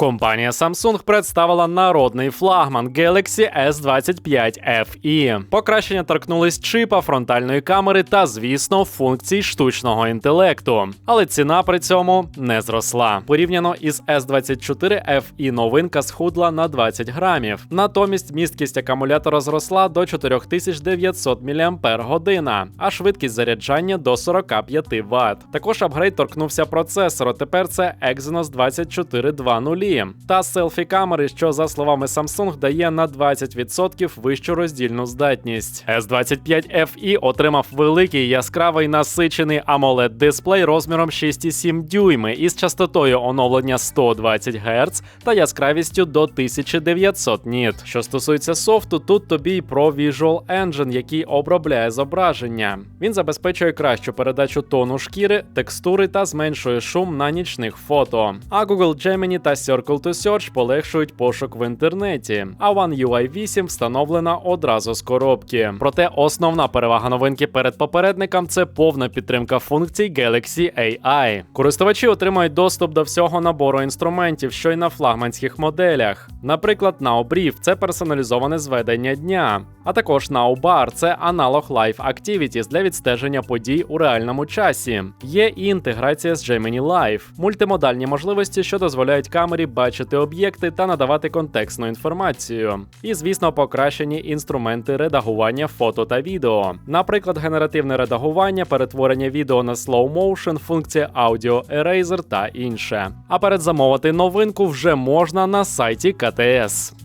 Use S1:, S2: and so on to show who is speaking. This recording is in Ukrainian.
S1: Компанія Samsung представила народний флагман Galaxy S25 FE. Покращення торкнулись чипа, фронтальної камери та, звісно, функцій штучного інтелекту. Але ціна при цьому не зросла. Порівняно із S24 FE новинка схудла на 20 грамів. Натомість місткість акумулятора зросла до 4900 мАч, а швидкість заряджання до 45 Вт. Також апгрейд торкнувся процесору. Тепер це Exynos 2420 та селфі камери, що за словами Samsung дає на 20% вищу роздільну здатність. S25 FE отримав великий яскравий насичений amoled дисплей розміром 6,7 дюйми із частотою оновлення 120 Гц та яскравістю до 1900 ніт. Що стосується софту, тут тобі й про Visual Engine, який обробляє зображення. Він забезпечує кращу передачу тону шкіри, текстури та зменшує шум на нічних фото. А Google Gemini та Circle to Search полегшують пошук в інтернеті. А One UI 8 встановлена одразу з коробки. Проте основна перевага новинки перед попередником це повна підтримка функцій Galaxy AI. Користувачі отримають доступ до всього набору інструментів, що й на флагманських моделях. Наприклад, Now Brief – це персоналізоване зведення дня. А також Now Bar – це аналог Live Activities для відстеження подій у реальному часі. Є і інтеграція з Gemini Live, мультимодальні можливості, що дозволяють камері бачити об'єкти та надавати контекстну інформацію. І, звісно, покращені інструменти редагування фото та відео. Наприклад, генеративне редагування, перетворення відео на slow motion, функція Audio Eraser та інше. А передзамовити новинку вже можна на сайті КТС.